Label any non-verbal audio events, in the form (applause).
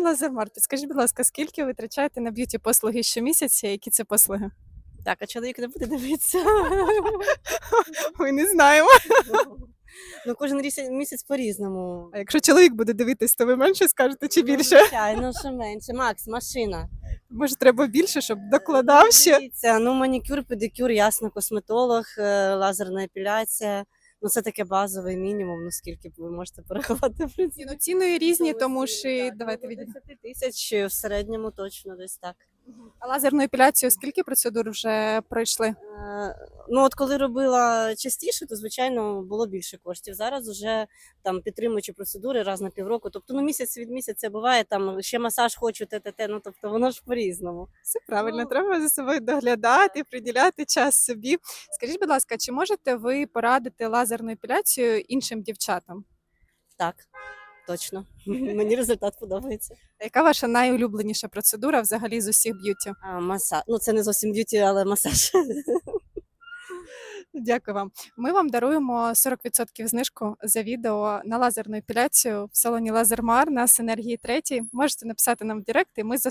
Лазермар, підскажіть, будь ласка, скільки витрачаєте на б'юті послуги щомісяця? Які це послуги? Так, а чоловік не буде дивитися. Ми не знаємо. Ну, кожен місяць по-різному. А якщо чоловік буде дивитись, то ви менше скажете чи Ну, більше? Звичайно, що менше. Макс, машина. Може, треба більше, щоб докладав ще. Дивіться, ну манікюр, педикюр, ясно, косметолог, е, лазерна епіляція. Ну, це таке базовий мінімум, ну скільки ви можете переховати в принципі. Ну, ціни різні, тому е, що давайте від 10 тисяч в середньому точно десь так. А лазерну епіляцію скільки процедур вже пройшли? Е, Ну, от коли робила частіше, то звичайно було більше коштів. Зараз вже там підтримуючі процедури раз на півроку. Тобто, ну місяць від місяця буває там ще масаж хочу, те, те, те. Ну тобто воно ж по-різному. Все правильно, Ну, треба за собою доглядати, приділяти час собі. Скажіть, будь ласка, чи можете ви порадити лазерну епіляцію іншим дівчатам? Так, точно. (laughs) Мені результат подобається. А Яка ваша найулюбленіша процедура взагалі з усіх б'юті? А, масаж. Ну, це не зовсім б'юті, але масаж. (laughs) Дякую вам. Ми вам даруємо 40% знижку за відео на лазерну епіляцію в салоні Лазермар на Синергії 3. Можете написати нам в Директ, і ми застосуємо.